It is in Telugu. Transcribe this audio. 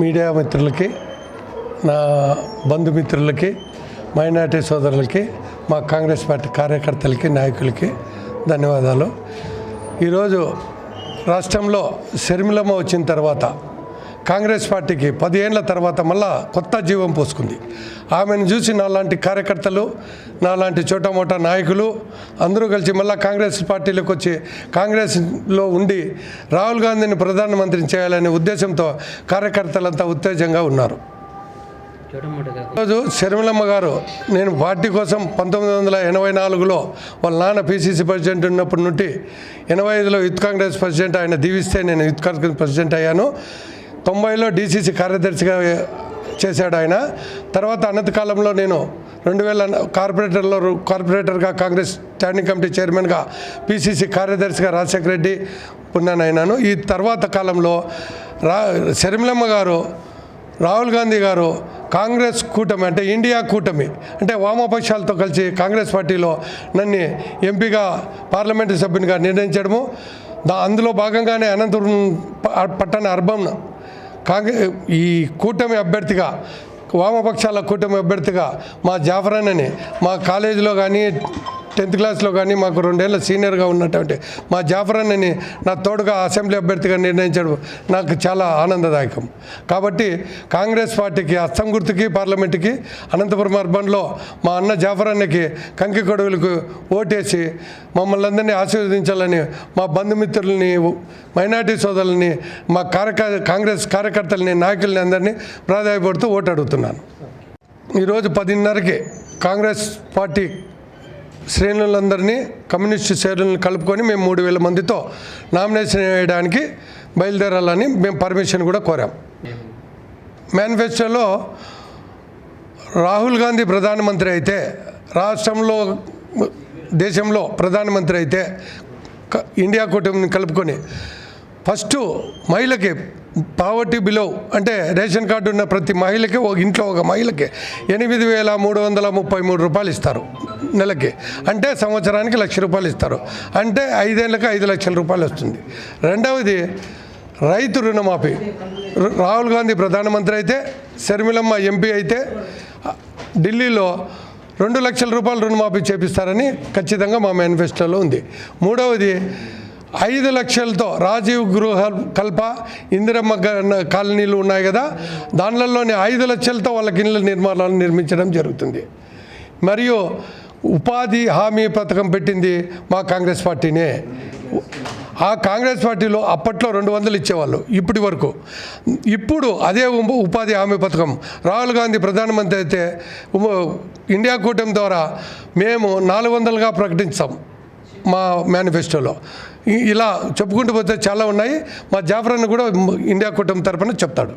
మీడియా మిత్రులకి నా బంధుమిత్రులకి మైనార్టీ సోదరులకి మా కాంగ్రెస్ పార్టీ కార్యకర్తలకి నాయకులకి ధన్యవాదాలు. ఈరోజు రాష్ట్రంలో శర్మిలమ్మ వచ్చిన తర్వాత కాంగ్రెస్ పార్టీకి పదిహేళ్ళ తర్వాత మళ్ళా కొత్త జీవం పోసుకుంది. ఆమెను చూసి నాలాంటి కార్యకర్తలు నాలాంటి చోటమోటా నాయకులు అందరూ కలిసి మళ్ళా కాంగ్రెస్ పార్టీలోకి వచ్చి కాంగ్రెస్లో ఉండి రాహుల్ గాంధీని ప్రధానమంత్రిని చేయాలనే ఉద్దేశంతో కార్యకర్తలంతా ఉత్తేజంగా ఉన్నారు. ఈరోజు శర్మిలమ్మ గారు నేను పార్టీ కోసం పంతొమ్మిది వందల ఎనభై నాలుగులో వాళ్ళ నాన్న పిసిసి ప్రెసిడెంట్ ఉన్నప్పటి నుండి ఎనభై ఐదులో యూత్ కాంగ్రెస్ ప్రెసిడెంట్ ఆయన దీవిస్తే నేను యూత్ కాంగ్రెస్ ప్రెసిడెంట్ అయ్యాను. తొంభైలో డీసీసీ కార్యదర్శిగా చేశాడు ఆయన. తర్వాత అనంత కాలంలో నేను రెండు వేల కార్పొరేటర్లో కార్పొరేటర్గా కాంగ్రెస్ స్టాండింగ్ కమిటీ చైర్మన్గా పిసిసి కార్యదర్శిగా రాజశేఖర రెడ్డి ఉన్నాను అయినాను ఈ తర్వాత కాలంలో రా శర్మిలమ్మ గారు రాహుల్ గాంధీ గారు కాంగ్రెస్ కూటమి అంటే ఇండియా కూటమి అంటే వామపక్షాలతో కలిసి కాంగ్రెస్ పార్టీలో నన్ను ఎంపీగా పార్లమెంటు సభ్యునిగా నిర్ణయించడము. దా అందులో భాగంగానే అనంతపురం పట్టణ అర్బన్ కాంగ్రెస్ ఈ కూటమి అభ్యర్థిగా వామపక్షాల కూటమి అభ్యర్థిగా మా జాఫరాన్ అని మా కాలేజీలో కానీ టెన్త్ క్లాస్లో కానీ మాకు రెండేళ్ళ సీనియర్గా ఉన్నటువంటి మా జాఫరాన్నని నా తోడుగా అసెంబ్లీ అభ్యర్థిగా నిర్ణయించడం నాకు చాలా ఆనందదాయకం. కాబట్టి కాంగ్రెస్ పార్టీకి అస్సం గుర్తుకి పార్లమెంటుకి అనంతపురం అర్బన్లో మా అన్న జాఫరాన్నకి కంకి కొడుగులకు ఓటేసి మమ్మల్ని అందరినీ ఆశీర్వదించాలని మా బంధుమిత్రులని మైనార్టీ సోదరులని మా కార్యక కాంగ్రెస్ కార్యకర్తలని నాయకుల్ని అందరినీ ప్రాధాయపడుతూ ఓటు అడుగుతున్నాను ఈరోజు పదిన్నరకి కాంగ్రెస్ పార్టీ శ్రేణులందరినీ కమ్యూనిస్టు శ్రేణులను కలుపుకొని మేము మూడు వేల మందితో నామినేషన్ వేయడానికి బయలుదేరాలని మేము పర్మిషన్ కూడా కోరాం. మేనిఫెస్టోలో రాహుల్ గాంధీ ప్రధానమంత్రి అయితే రాష్ట్రంలో దేశంలో ప్రధానమంత్రి అయితే ఇండియా కూటమిని కలుపుకొని ఫస్ట్ మహిళకి పావర్టీ బిలో అంటే రేషన్ కార్డు ఉన్న ప్రతి మహిళకి ఇంట్లో ఒక మహిళకి ఎనిమిది వేల మూడు వందల ముప్పై మూడు రూపాయలు ఇస్తారు. నెలకి. అంటే సంవత్సరానికి లక్ష రూపాయలు ఇస్తారు. అంటే ఐదేళ్ళకి ఐదు లక్షల రూపాయలు వస్తుంది. రెండవది రైతు రుణమాఫీ. రాహుల్ గాంధీ ప్రధానమంత్రి అయితే శర్మిలమ్మ ఎంపీ అయితే ఢిల్లీలో రెండు లక్షల రూపాయలు రుణమాఫీ చేపిస్తారని ఖచ్చితంగా మా మేనిఫెస్టోలో ఉంది. మూడవది ఐదు లక్షలతో రాజీవ్ గృహ కల్ప ఇందిరమ్మ కాలనీలు ఉన్నాయి కదా దానిలోని ఐదు లక్షలతో వాళ్ళకి ఇళ్ళ నిర్మాణాలు నిర్మించడం జరుగుతుంది. మరియు ఉపాధి హామీ పథకం పెట్టింది మా కాంగ్రెస్ పార్టీనే. ఆ కాంగ్రెస్ పార్టీలో అప్పట్లో రెండు వందలు ఇచ్చేవాళ్ళు ఇప్పటి వరకు. ఇప్పుడు అదే ఉపాధి హామీ పథకం. రాహుల్ గాంధీ ప్రధానమంత్రి అయితే ఇండియా కూటమి ద్వారా మేము నాలుగు వందలుగా ప్రకటించాం మా మేనిఫెస్టోలో. ఇలా చెప్పుకుంటూ పోతే చాలా ఉన్నాయి. మా జాఫరాన్ని కూడా ఇండియా కూటమి తరపున చెప్తాడు.